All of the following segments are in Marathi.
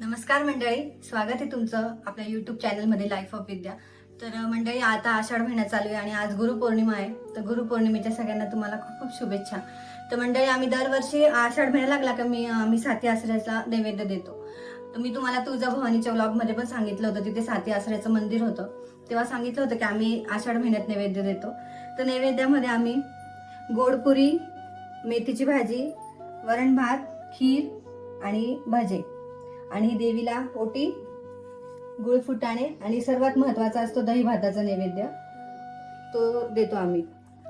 नमस्कार मंडळी स्वागत आहे तुमचं आपल्या युट्यूब चॅनलमध्ये लाईफ ऑफ विद्या तर मंडळी आता आषाढ महिना चालू आहे आणि आज गुरुपौर्णिमा आहे. तर गुरुपौर्णिमेच्या सगळ्यांना तुम्हाला खूप खूप शुभेच्छा. तर मंडळी आम्ही दरवर्षी आषाढ महिना लागला का मी आम्ही साती आसऱ्याचा नैवेद्य देतो. तर मी तुम्हाला तुळजा भवानीच्या व्लॉगमध्ये पण सांगितलं होतं तिथे साती आसऱ्याचं मंदिर होतं. तेव्हा सांगितलं होतं की आम्ही आषाढ महिन्यात नैवेद्य देतो. तर नैवेद्यामध्ये आम्ही गोडपुरी मेथीची भाजी वरण भात खीर आणि भजे. आणि देवीला ओटी गुळ फुटाणे आणि सर्वात महत्त्वाचा असतो दही भाताचा नैवेद्य. तो देतो आम्ही.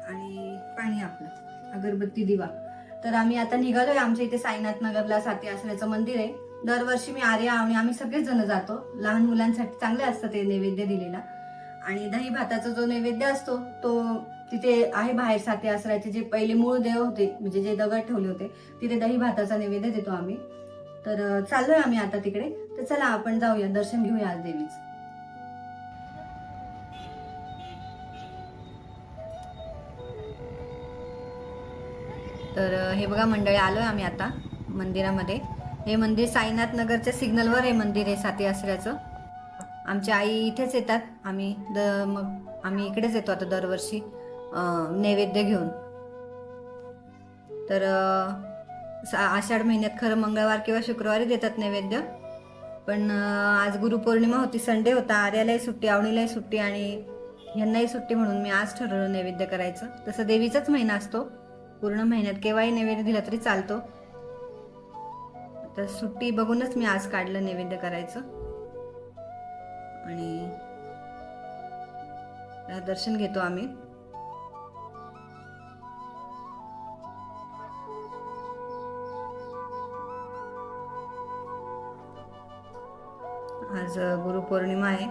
आणि पाणी आपलं अगरबत्ती दिवा. तर आम्ही आता निघालोय. आमच्या इथे साईनाथ नगरला साती आसऱ्याचं मंदिर आहे. दरवर्षी मी आर्या आणि आम्ही सगळेच जण जातो. लहान मुलांसाठी चांगले असतं ते नैवेद्य दिलेला. आणि दही भाताचा जो नैवेद्य असतो तो तिथे आहे बाहेर साती आसऱ्याचे जे पहिले मूळ देव होते म्हणजे जे दगड ठेवले होते तिथे दही भाताचा नैवेद्य देतो आम्ही. तर चाललोय आम्ही आता तिकडे. तर चला आपण जाऊया. दर्शन घेऊया आज देवीच. तर हे बघा मंडळी आलोय आम्ही आता मंदिरामध्ये. हे मंदिर साईनाथ नगरच्या सिग्नलवर हे मंदिर आहे साती आसऱ्याचं आमची आई इथेच येतात. आम्ही द मग आम्ही इकडेच येतो आता दरवर्षी नैवेद्य घेऊन. तर आषाढ महिन्यात खरं मंगळवार किंवा शुक्रवारी देतात नैवेद्य. पण आज गुरुपौर्णिमा होती संडे होता आर्यालाही सुट्टी आवणीलाही सुट्टी आणि ह्यांनाही सुट्टी म्हणून मी आज ठरवलं नैवेद्य करायचं. तसं देवीचाच महिना असतो. पूर्ण महिन्यात केव्हाही नैवेद्य दिला तरी चालतो. तर सुट्टी बघूनच मी आज काढलं नैवेद्य करायचं. आणि दर्शन घेतो आम्ही. आज गुरुपौर्णिमा आहे.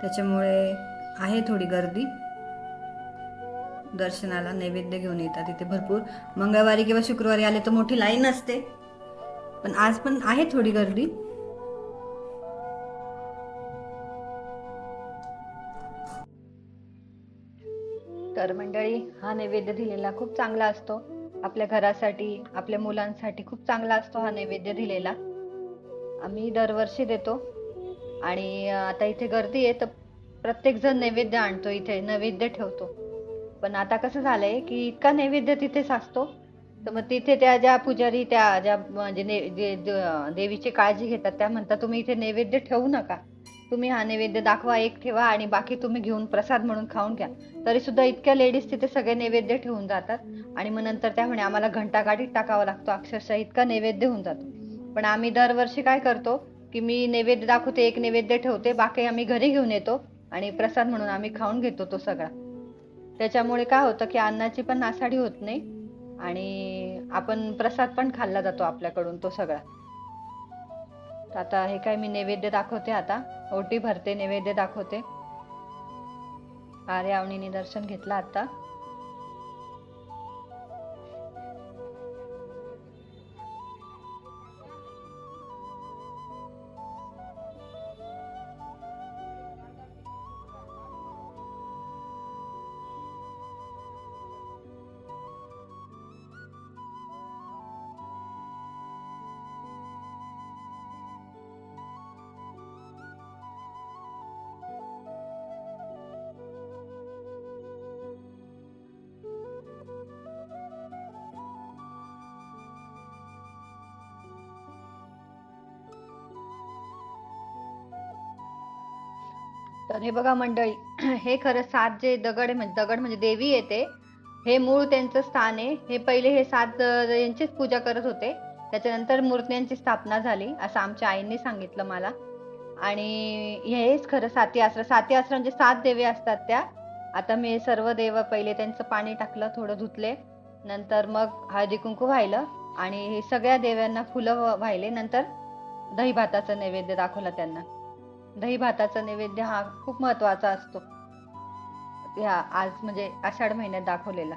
त्याच्यामुळे आहे थोडी गर्दी. दर्शनाला नैवेद्य घेऊन येतात इथे भरपूर. मंगळवारी किंवा शुक्रवारी आले तर मोठी लाईन असते पण आज पण आहे थोडी गर्दी. तर मंडळी हा नैवेद्य दिलेला खूप चांगला असतो. आपल्या घरासाठी आपल्या मुलांसाठी खूप चांगला असतो हा नैवेद्य दिलेला. आम्ही दरवर्षी देतो. आणि आता इथे गर्दी आहे तर प्रत्येक जण नैवेद्य आणतो इथे नैवेद्य ठेवतो. पण आता कसं झालंय की इतका नैवेद्य तिथेच असतो तर मग तिथे त्या ज्या पुजारी त्या ज्या म्हणजे ने- जे- देवीची काळजी घेतात त्या म्हणतात तुम्ही इथे नैवेद्य ठेवू नका. तुम्ही हा नैवेद्य दाखवा एक ठेवा आणि बाकी तुम्ही घेऊन प्रसाद म्हणून खाऊन घ्या. तरी सुद्धा इतक्या लेडीज तिथे सगळे नैवेद्य ठेवून जातात आणि मग नंतर त्या म्हणे आम्हाला घंटा गाडीत टाकावा लागतो. अक्षरशः इतका नैवेद्य होऊन जातो. पण आम्ही दरवर्षी काय करतो की मी नैवेद्य दाखवते एक नैवेद्य ठेवते बाकी आम्ही घरी घेऊन येतो आणि प्रसाद म्हणून आम्ही खाऊन घेतो तो सगळा. त्याच्यामुळे काय होतं की अन्नाची पण नासाडी होत नाही आणि आपण प्रसाद पण खाल्ला जातो आपल्याकडून तो सगळा. तर आता हे काय मी नैवेद्य दाखवते आता. ओटी भरते नैवेद्य दाखवते. आर्यावणीने दर्शन घेतलं आता. तर हे बघा मंडळी हे खरं सात जे दगड आहे म्हणजे दगड म्हणजे देवी येते हे मूळ त्यांचं स्थान आहे. हे पहिले हे सात यांचीच पूजा करत होते. त्याच्यानंतर मूर्त्यांची स्थापना झाली असं आमच्या आईने सांगितलं मला. आणि हेच खरं साती आसरा. साती आसरा म्हणजे सात देवी असतात त्या. आता मी सर्व देव पहिले त्यांचं पाणी टाकलं थोडं धुतले. नंतर मग हळदी कुंकू व्हायलं आणि हे सगळ्या देव्यांना फुलं व्हायले. वाहिले नंतर दही भाताचा नैवेद्य दाखवला त्यांना. दही भाताचा नैवेद्य हा खूप महत्त्वाचा असतो. ह्या आज म्हणजे आषाढ महिन्यात दाखवलेला.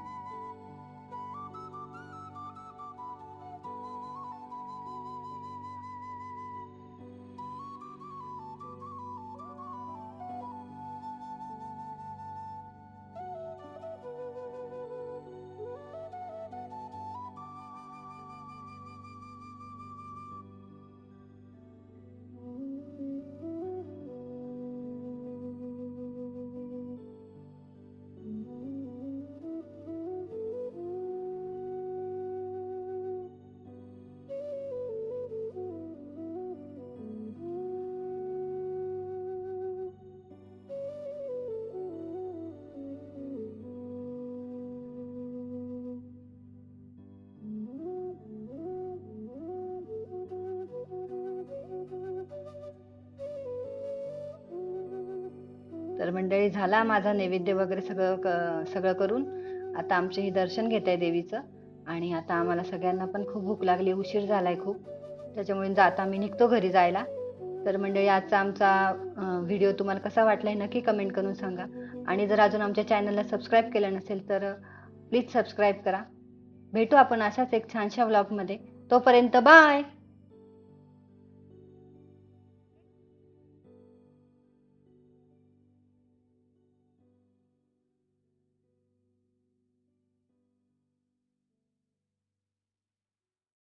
तर मंडळी झाला माझा नैवेद्य वगैरे सगळं क सगळं करून. आता आमचे हे दर्शन घेत आहे देवीचं आणि आता आम्हाला सगळ्यांना पण खूप भूक लागली उशीर झाला आहे खूप. त्याच्यामुळे जाता आम्ही निघतो घरी जायला. तर मंडळी आजचा आमचा व्हिडिओ तुम्हाला कसा वाटला आहे नक्की कमेंट करून सांगा. आणि जर अजून आमच्या चॅनलला सबस्क्राईब केलं नसेल तर प्लीज सबस्क्राईब करा. भेटू आपण अशाच एक छानशा व्लॉगमध्ये. तोपर्यंत बाय!